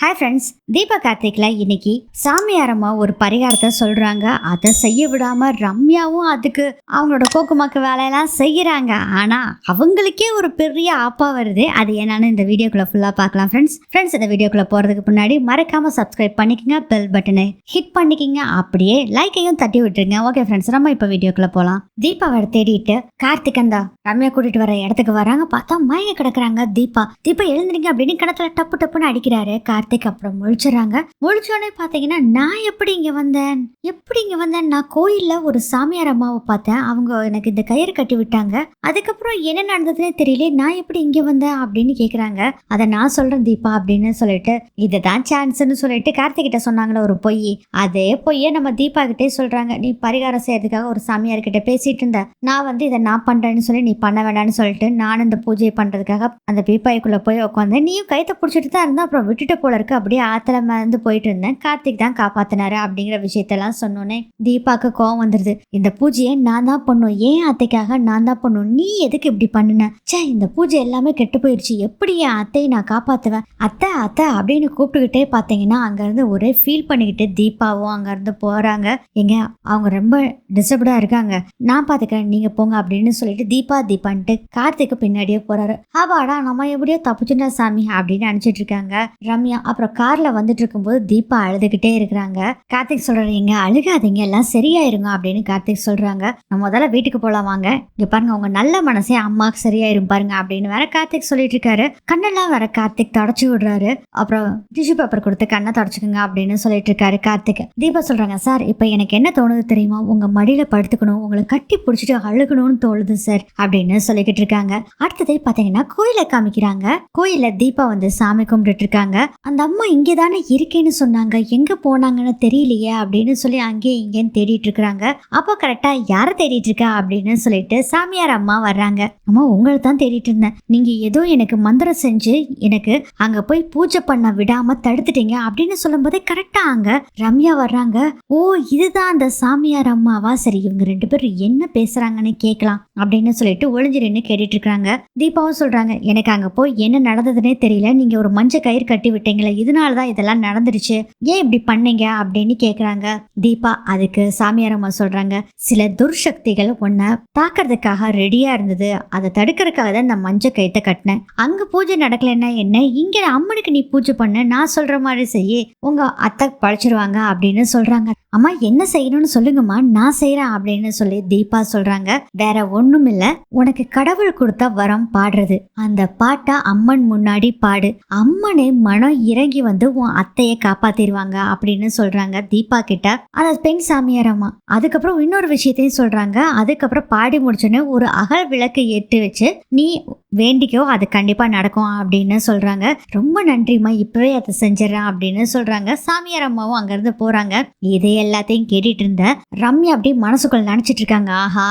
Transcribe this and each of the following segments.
Hi friends Deepa கார்த்திக்ல இன்னைக்கு சாமியாரம்மா ஒரு பரிகாரத்தை சொல்றாங்க. அதை செய்ய விடாம ரம்யாவும் அதுக்கு அவங்களோட கோக்குமாக்கு வேலையெல்லாம் செய்யறாங்க. ஆனா அவங்களுக்கே ஒரு பெரிய ஆப்பா வருது. அது என்னன்னு இந்த வீடியோக்குள்ள ஃபுல்லா பார்க்கலாம் ஃப்ரெண்ட்ஸ் ஃப்ரெண்ட்ஸ் இந்த வீடியோக்குள்ள போறதுக்கு முன்னாடி மறக்காம சப்ஸ்கிரைப் பண்ணிக்கங்க பெல் பட்டனை ஹிட் பண்ணிக்கிங்க. அப்படியே லைக்கையும் தட்டி விட்டுருங்க. ஓகே ஃப்ரெண்ட்ஸ் நம்ம இப்போ வீடியோக்குள்ள போகலாம் தீபாவை தேடிட்டு கார்த்திக் அந்த ரம்யா கூட்டிட்டு வர இடத்துக்கு வராங்க. பார்த்தா மயங்க கிடக்குறாங்க தீபா. தீபா எழுந்துறீங்க அப்படின்னு கிணத்துல டப்பு டப்புன்னு அடிக்கிறாரு கார்த்திக். அப்புறம் முழிச்சுறாங்க. முழிச்சோடனே பாத்தீங்கன்னா நான் எப்படி இங்க வந்தேன்? எப்படி இங்க வந்தேன்? நான் கோயில்ல ஒரு சாமியார் அம்மாவை பார்த்தேன். அவங்க எனக்கு இந்த கயிறு கட்டி விட்டாங்க. அதுக்கப்புறம் என்ன நடந்ததுன்னே தெரியல. நான் எப்படி இங்க வந்தேன்? அப்படின்னு கேட்குறாங்க அதை நான் சொல்றேன் தீபா அப்படின்னு சொல்லிட்டு இதுதான் சான்ஸ்னு சொல்லிட்டு கார்த்திக் கிட்ட சொன்னாங்களே ஒரு பொய். அதே பொய்யை நம்ம தீபா கிட்டே சொல்றாங்க. நீ பரிகாரம் செய்யறதுக்காக ஒரு சாமியார் கிட்ட பேசிட்டு இருந்த. நான் வந்து இதை நான் பண்றேன்னு சொல்லி நீ பண்ண வேண்டாம்னு சொல்லிட்டு நான் இந்த பூஜையை பண்றதுக்காக அந்த பீப்பாய்க்குள்ளே போய் உட்காந்தேன் நீயும் கைத்தை பிடிச்சிட்டு தான் இருந்தால் அப்புறம் விட்டுட்டு போல இருக்கு. அப்படியே ஆற்றுல மறந்து போயிட்டு இருந்தேன். கார்த்திக் தான் காப்பாத்தினாரு அப்படிங்கிற விஷயத்தெல்லாம் சொன்னோன்னே தீபாக்கு கோவம் வந்துருது. இந்த பூஜையை நான் தான் பண்ணும். ஏன் அத்தைக்காக நான் தான் பண்ணும்? நீ எதுக்கு இப்படி பண்ணுன? ச்சே இந்த பூஜை எல்லாமே கெட்டு போயிடுச்சு எப்படி என் அத்தையை நான் காப்பாத்துவேன்? அத்தை அத்தை அப்படின்னு கூப்பிட்டுக்கிட்டே பார்த்தீங்கன்னா அங்கேருந்து ஒரே ஃபீல் பண்ணிக்கிட்டு தீபாவும் அங்கேருந்து போகிறாங்க எங்க அவங்க ரொம்ப டிஸ்டர்ப்டா இருக்காங்க. நான் பார்த்துக்கிறேன். நீங்கள் போங்க அப்படின்னு சொல்லிட்டு தீபா தீபான்ட்டு கார்த்திக்கு பின்னாடியே போகிறாரு அவாடா நம்ம எப்படியோ தப்பிச்சுட்டா சாமி அப்படின்னு நினச்சிட்டு இருக்காங்க ரம்யா. அப்புறம் கார்ல வந்துட்டு இருக்கும்போது தீபா அழுதுகிட்டே இருக்கிறாங்க. கார்த்திக் சொல்றாரு எங்க அழுகாதீங்க எல்லாம் சரியாயிருங்க அப்படின்னு கார்த்திக் சொல்றாங்க. நம்ம முதல்ல வீட்டுக்கு போகலாம் வாங்க. இங்க பாருங்க உங்க நல்ல மனசே அம்மாவுக்கு சரியாயிரும் பாருங்க அப்படின்னு வேற கார்த்திக் சொல்லிட்டு இருக்காரு. கண்ணெல்லாம் வேற கார்த்திக் தொடச்சு விடுறாரு. அப்புறம் டிஷ்யூ பேப்பர் கொடுத்து கண்ணை தொடச்சுக்குங்க அப்படின்னு சொல்லிட்டு இருக்காரு கார்த்திக். தீபா சொல்றாங்க சார் இப்போ எனக்கு என்ன தோணுது தெரியுமா? உங்க மடியில படுத்துக்கணும் உங்களை கட்டி பிடிச்சிட்டு அழுகணும்னு தோணுது சார் அப்படின்னு சொல்லிக்கிட்டு இருக்காங்க. அடுத்ததே பாத்தீங்கன்னா கோயிலை காமிக்கிறாங்க. கோயிலில் தீபா வந்து சாமி கும்பிட்டுட்டு இருக்காங்க. அந்த அம்மா இங்கே தானே இருக்கேன்னு சொன்னாங்க. எங்கே போனாங்கன்னு தெரியலையே அப்படின்னு சொல்லி அங்கேயே இங்கேன்னு தேடிட்டு இருக்கிறாங்க. அப்போ கரெக்டாக யாரை தேடிட்டு இருக்கா அப்படின்னு சொல்லிட்டு சாமியார் அம்மா வர்றாங்க. அம்மா உங்களை தான் தேடிட்டு இருந்தேன். நீங்கள் ஏதோ எனக்கு மந்திரம் செஞ்சு எனக்கு அங்கே போய் பூஜை பண்ண விடாமல் தடுத்துட்டீங்க அப்படின்னு சொல்லும்போதே கரெக்டாக அங்கே ரம்யா வர்றாங்க. ஓ இதுதான் அந்த சாமியார் அம்மாவா? சரி இவங்க ரெண்டு பேரும் என்ன பேசுகிறாங்கன்னு கேட்கலாம் அப்படின்னு சொல்லிட்டு ஒளிஞ்சு நின்று கேட்டுட்டு இருக்கிறாங்க. தீபாவும் சொல்கிறாங்க எனக்கு அங்கே போய் என்ன நடந்ததுன்னே தெரியல. நீங்கள் ஒரு மஞ்சள் கயிறு கட்டி விட்டீங்களே இதனால தான் இதெல்லாம் நடந்துருச்சு. ஏன் இப்படி பண்ணீங்க? அப்படின்னு கேட்குறாங்க தீபா அதுக்கு சாமியார் அம்மா சொல்கிறாங்க சில துர்சக்திகள் உன்னை தாக்குறதுக்காக ரெடியாக இருந்தது. அதை தடுக்கிறதுக்காக தான் இந்த மஞ்சள் கயிற்றை கட்டினேன். அங்கே பூஜை நடக்கலைன்னா என்ன? இங்கே அம்மனுக்கு நீ பூஜை பண்ண. நான் சொல்கிற மாதிரி செய்ய. உங்கள் அத்தை பழச்சிருவாங்க அப்படின்னு சொல்கிறாங்க அம்மா என்ன செய்யணும்னு சொல்லுங்கம்மா. நான் செய்கிறேன் அப்படின்னு சொல்லி தீபா சொல்கிறாங்க வேற ஒன்றும் இல்லை உனக்கு கடவுள் கொடுத்த வரம் பாடுறது. அந்த பாட்டை அம்மன் முன்னாடி பாடு. அம்மனே மனம் இறங்கி வந்து உன் அத்தையை காப்பாத்திடுவாங்க அப்படின்னு சொல்கிறாங்க தீபா கிட்ட. அந்த பெண் சாமியார் அம்மா. அதுக்கப்புறம் இன்னொரு விஷயத்தையும் சொல்கிறாங்க அதுக்கப்புறம் பாடி முடிச்சோன்னே ஒரு அகல் விளக்கு ஏற்றி வச்சு நீ வேண்டிக்கோ அது கண்டிப்பாக நடக்கும் அப்படின்னு சொல்றாங்க. ரொம்ப நன்றிம்மா இப்பவே அதை செஞ்சிடறேன் அப்படின்னு சொல்றாங்க. சாமியார் அம்மாவும் அங்கேருந்து போகிறாங்க இதை எல்லாத்தையும் கேட்டுட்டு இருந்த ரம்யா அப்படியே மனசுக்குள்ள நினச்சிட்டு இருக்காங்க. ஆஹா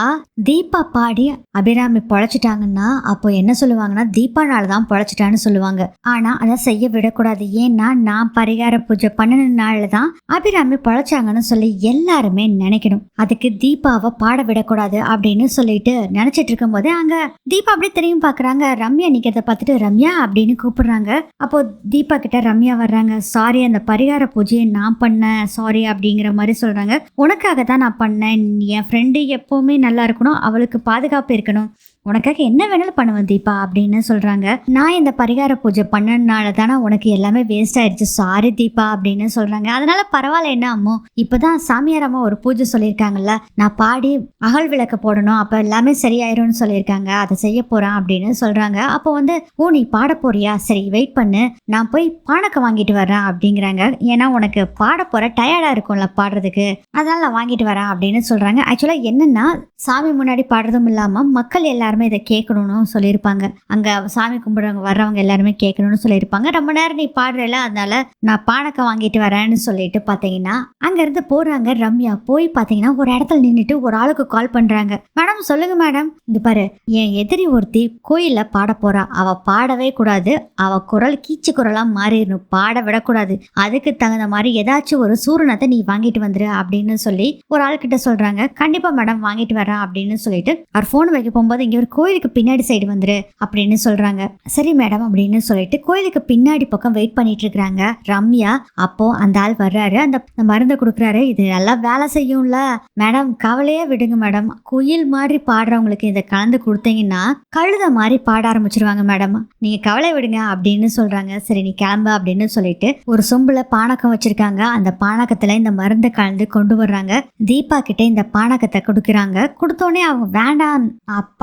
தீபா பாடி அபிராமி பொழைச்சிட்டாங்கன்னா அப்போ என்ன சொல்லுவாங்கன்னா தீபானால தான் பொழைச்சிட்டான்னு சொல்லுவாங்க. ஆனால் அதை செய்ய விடக்கூடாது. ஏன்னா நான் பரிகார பூஜை பண்ணினால தான் அபிராமி பொழைச்சாங்கன்னு சொல்லி எல்லாருமே நினைக்கணும். அதுக்கு தீபாவை பாட விடக்கூடாது அப்படின்னு சொல்லிட்டு நினச்சிட்டு இருக்கும்போது அங்கே தீபா அப்படியே திரும்பி பாக்குறாங்க ரம்யா நிக்கிறத பார்த்துட்டு ரம்யா அப்படின்னு கூப்பிடுறாங்க. அப்போ தீபா கிட்ட ரம்யா வர்றாங்க. சாரி அந்த பரிகார பூஜையை நான் பண்ணேன். சாரி அப்படிங்கிற மாதிரி சொல்றாங்க. உனக்காக தான் நான் பண்ணேன். என் ஃப்ரெண்டு எப்பவுமே நல்லா இருக்கணும். அவளுக்கு பாதுகாப்பு இருக்கணும். உனக்காக என்ன வேணாலும் பண்ணுவேன் தீபா அப்படின்னு சொல்கிறாங்க நான் இந்த பரிகார பூஜை பண்ணனால தானே உனக்கு எல்லாமே வேஸ்ட் ஆயிடுச்சு. சாரி தீபா அப்படின்னு சொல்கிறாங்க அதனால பரவாயில்ல என்ன அம்மோ? இப்பதான் சாமியார் அம்மா ஒரு பூஜை சொல்லியிருக்காங்கல்ல. நான் பாடி அகல் விளக்கு போடணும். அப்போ எல்லாமே சரியாயிரும்னு சொல்லியிருக்காங்க. அதை செய்ய போகிறேன் அப்படின்னு சொல்கிறாங்க அப்போ வந்து ஓ நீ பாட போறியா? சரி வெயிட் பண்ணு. நான் போய் பானக்கை வாங்கிட்டு வரேன் அப்படிங்கிறாங்க. ஏன்னா உனக்கு பாட போகிற டயர்டாக இருக்கும்ல பாடுறதுக்கு. அதனால் நான் வாங்கிட்டு வரேன் அப்படின்னு சொல்கிறாங்க ஆக்சுவலாக என்னன்னா சாமி முன்னாடி பாடுறதும் இல்லாமல் மக்கள் எல்லாருமே இதை கேட்கணும்னு சொல்லியிருப்பாங்க. அங்க சாமி கும்பிடுறவங்க வர்றவங்க எல்லாருமே கேட்கணும்னு சொல்லியிருப்பாங்க. ரொம்ப நேரம் நீ பாடுறல அதனால நான் பானக்கம் வாங்கிட்டு வரேன்னு சொல்லிட்டு பாத்தீங்கன்னா அங்க இருந்து போறாங்க ரம்யா. போய் பாத்தீங்கன்னா ஒரு இடத்துல நின்றுட்டு ஒரு ஆளுக்கு கால் பண்றாங்க. மேடம் சொல்லுங்க மேடம். இது பாரு என் எதிரி ஒருத்தி கோயில பாட போறா. அவ பாடவே கூடாது. அவ குரல் கீச்சு குரலா மாறிடணும். பாட விடக்கூடாது. அதுக்கு தகுந்த மாதிரி ஏதாச்சும் ஒரு சூரணத்தை நீ வாங்கிட்டு வந்துரு அப்படின்னு சொல்லி ஒரு ஆள்கிட்ட சொல்றாங்க. கண்டிப்பா மேடம் வாங்கிட்டு வரேன் அப்படின்னு சொல்லிட்டு அவர் போன் வைக்க போகும்போது இங்க ஒரு கோயிலுக்கு பின்னாடி சைடு வந்துரு அப்படின்னு சொல்றாங்க. சரி மேடம் அப்படின்னு சொல்லிட்டு கோயிலுக்கு பின்னாடி பக்கம் வெயிட் பண்ணிட்டு இருக்கிறாங்க. ரம்யா அப்போ அந்த ஆள் வர்றாரு. அந்த அந்த மருந்தை கொடுக்குறாரு. இது நல்லா வேலை செய்யும்ல. மேடம் கவலையே விடுங்க மேடம் குயில் மாதிரி பாடுறவங்களுக்கு இதை கலந்து கொடுத்தீங்கன்னா கழுத மாதிரி பாட ஆரம்பிச்சிருவாங்க மேடம் நீங்க கவலை விடுங்க அப்படின்னு சொல்றாங்க. சரி நீ கிளம்பு அப்படின்னு சொல்லிட்டு ஒரு சொம்புல பானகம் வச்சிருக்காங்க. அந்த பானகத்துல இந்த மருந்தை கலந்து கொண்டு வர்றாங்க. தீபா கிட்ட இந்த பானகத்தை கொடுக்குறாங்க. கொடுத்தோடனே அவங்க வேண்டாம்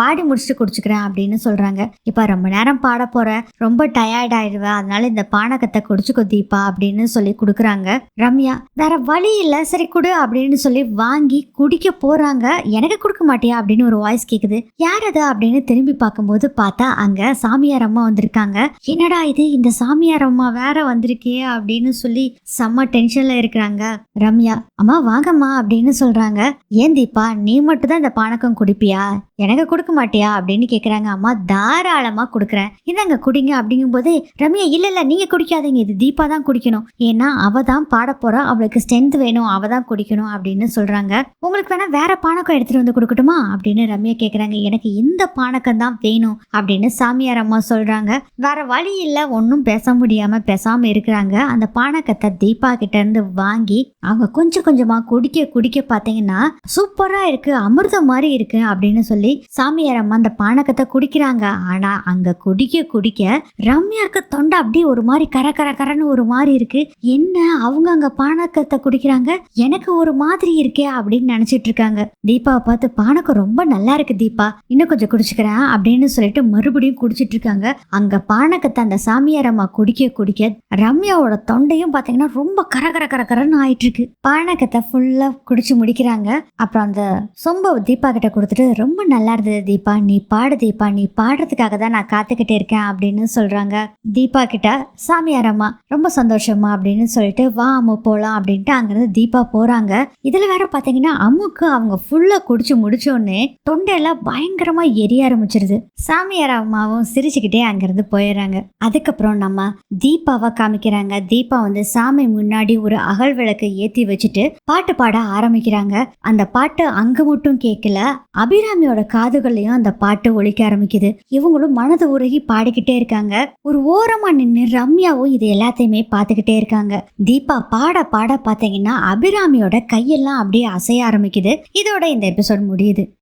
பாடி முடிச்சுட்டு குடிச்சுக்கிறேன் அப்படின்னு சொல்கிறாங்க இப்போ ரொம்ப நேரம் பாட போகிறேன் ரொம்ப டயர்ட் ஆயிடுவேன் அதனால இந்த பானகத்தை குடிச்சுக்கோ தீபா அப்படின்னு சொல்லி கொடுக்குறாங்க. ரம்யா வேற வழி இல்லை. சரி குடு அப்படின்னு சொல்லி வாங்கி குடிக்க போகிறாங்க எனக்கு கொடுக்க மாட்டியா? அப்படின்னு ஒரு வாய்ஸ் கேட்குது யார் அது? அப்படின்னு திரும்பி பார்க்கும்போது பார்த்தா அங்கே சாமியார் அம்மா வந்திருக்காங்க. என்னடா இது? இந்த சாமியார் அம்மா வேற வந்திருக்கே அப்படின்னு சொல்லி செம்ம டென்ஷனில் இருக்கிறாங்க. ரம்யா அம்மா வாங்கம்மா அப்படின்னு சொல்றாங்க. ஏன் தீபா நீ மட்டும் தான் இந்த பானகம் குடிப்பியா? எனக்கு கொடுக்க மாட்டியா? அப்படின்னு கேட்குறாங்க அம்மா தாராளமாக கொடுக்குறேன். இந்தாங்க குடிங்க. அப்படிங்கும்போது ரம்யா இல்லை இல்லை நீங்கள் குடிக்காதீங்க. இது தீபா தான் குடிக்கணும். ஏன்னா அவள் தான் பாட அவளுக்கு ஸ்ட்ரென்த் வேணும். அவள் தான் குடிக்கணும். அப்படின்னு சொல்கிறாங்க உங்களுக்கு வேணால் வேற பானக்கம் எடுத்துகிட்டு வந்து கொடுக்கட்டுமா? அப்படின்னு ரம்யா கேட்குறாங்க எனக்கு இந்த பானக்கம் தான் வேணும். அப்படின்னு சாமியார் அம்மா சொல்கிறாங்க வேற வழி இல்லை. ஒன்றும் பேச முடியாமல் பேசாமல் இருக்கிறாங்க. அந்த பானக்கத்தை தீபா கிட்டேருந்து வாங்கி அவங்க கொஞ்சம் கொஞ்சமாக குடிக்க குடிக்க பார்த்தீங்கன்னா சூப்பராக இருக்குது அமிர்தம் மாதிரி இருக்குது அப்படின்னு சொல்லி சாமியார் அம்மா அந்த பானக்கத்தை குடிக்கிறாங்க. ஆனா அங்க குடிக்க குடிக்க ரம்யாக்கு தொண்டை அப்படியே ஒரு மாதிரி கர கர கரன்னு ஒரு மாதிரி இருக்கு. என்ன அவங்க அங்க பானக்கத்தை குடிக்கிறாங்க? எனக்கு ஒரு மாதிரி இருக்கே அப்படின்னு நினைச்சிட்டு இருக்காங்க. தீபாவை பார்த்து பானக்கம் ரொம்ப நல்லா இருக்கு தீபா. இன்னும் கொஞ்சம் குடிச்சுக்கிறேன் அப்படின்னு சொல்லிட்டு மறுபடியும் குடிச்சிட்டு இருக்காங்க. அங்க பானக்கத்தை அந்த சாமியார் அம்மா குடிக்க குடிக்க ரம்யாவோட தொண்டையும் பாத்தீங்கன்னா ரொம்ப கர கர கர கரன்னு ஆயிட்டு இருக்கு. பானகத்தை ஃபுல்லா குடிச்சு முடிக்கிறாங்க. அப்புறம் அந்த சொம்ப தீபா கிட்ட கொடுத்துட்டு ரொம்ப நல்லா இருந்தது தீபா. நீ பாடு தீபா. நீ பாடுறதுக்காக தான் நான் காத்துக்கிட்டே இருக்கேன் அப்படின்னு சொல்றாங்க தீபா கிட்ட. சாமியார் அம்மா ரொம்ப சந்தோஷமா அப்படின்னு சொல்லிட்டு வா அம்மு போலாம் அப்படின்ட்டு அங்கிருந்து தீபா போறாங்க. இதுல வேற பாத்தீங்கன்னா அம்முக்கு அவங்க ஃபுல்லா குடிச்சு முடிச்சோடனே தொண்டையெல்லாம் பயங்கரமா எரிய ஆரம்பிச்சிருது. சாமியார் அம்மாவும் சிரிச்சுக்கிட்டே அங்கிருந்து போயிடுறாங்க. அதுக்கப்புறம் நம்ம தீபாவை காமிக்கிறாங்க. தீபா வந்து சாமி முன்னாடி ஒரு அகல் விளக்கு ஏத்தி வச்சுட்டு பாட்டு பாட ஆரம்பிக்கிறாங்க. அந்த பாட்டு அங்க மட்டும் கேட்கல அபிராமியோட காதுகள்லயும் அந்த பாட்டு ஒழிக்க ஆரம்பிக்குது. இவங்களும் மனது உருகி பாடிக்கிட்டே இருக்காங்க. ஒரு ஓரமா நின்று ரம்யாவும் இது எல்லாத்தையுமே பார்த்துக்கிட்டே இருக்காங்க. தீபா பாட பாட பார்த்தீங்கன்னா அபிராமியோட கையெல்லாம் அப்படியே அசைய ஆரம்பிக்குது. இதோட இந்த எபிசோட் முடியுது.